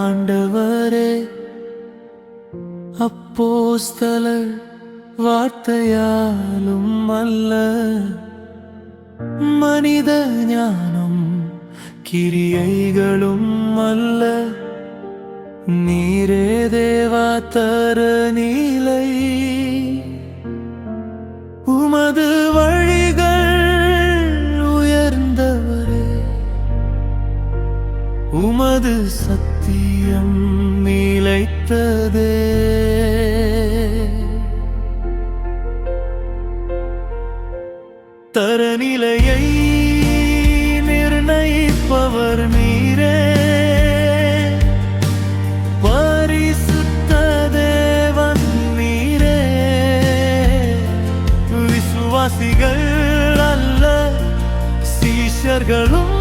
ஆண்டவரே அப்போஸ்தலர் வார்த்தையாலும் அல்ல மனித ஞானம் கிரியைகளும் அல்ல நீரே தேவா தர நீலை உமது சத்தியம் நிலைத்ததே. தரநிலையை நிர்ணயிப்பவர் நீரே. பரிசுத்த தேவன் நீரே. விசுவாசிகள் அல்ல சீஷர்களும்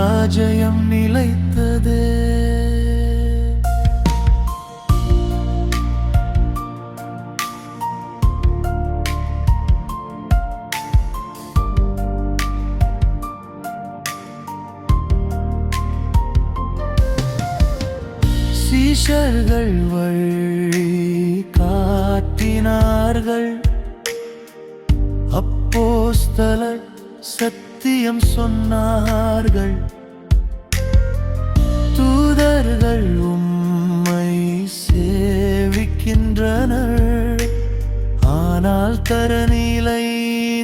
உமது நிலைத்தது. சீஷர்கள் வழி காட்டினார்கள் அப்போஸ்தலர் சத்தியம் சொன்னார்கள். மனிதர்கள் உம்மை சேவிக்கின்றனர். ஆனால் தரநிலை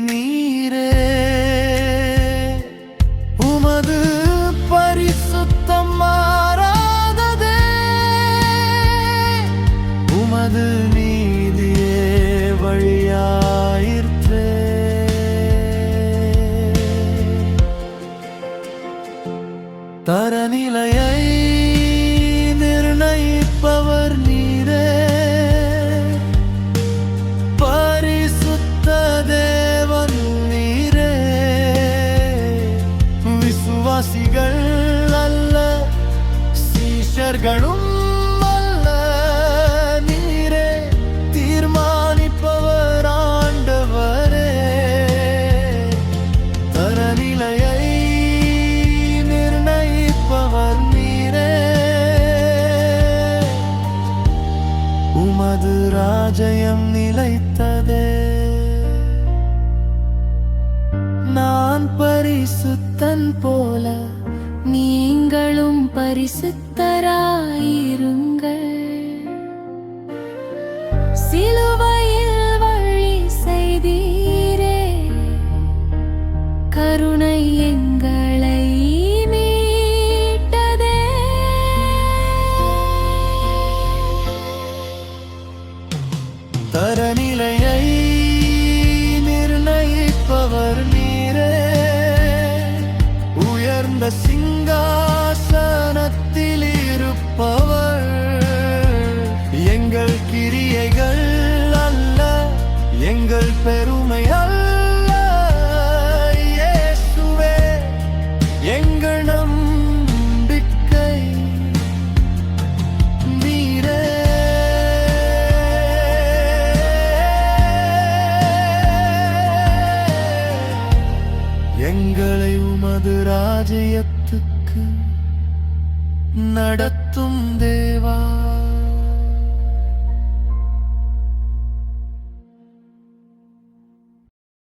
நீரே உமது பரிசுத்தம் மாறாததே. உமது நீதியே வழியாயிற்றே. தரநிலையை தரநிலையை நிர்ணயிப்பவர் நீரே. உமது ராஜயம் நிலைத்ததே. நான் பரிசுத்தன் போல நீங்களும் பரிசுத்தராயிரும் சிங்காசனத்தில் இருப்பவர் எங்கள் கிரியைகள் அல்ல எங்கள் பெரும். ராஜ்யத்துக்கு நடத்தும் தேவா.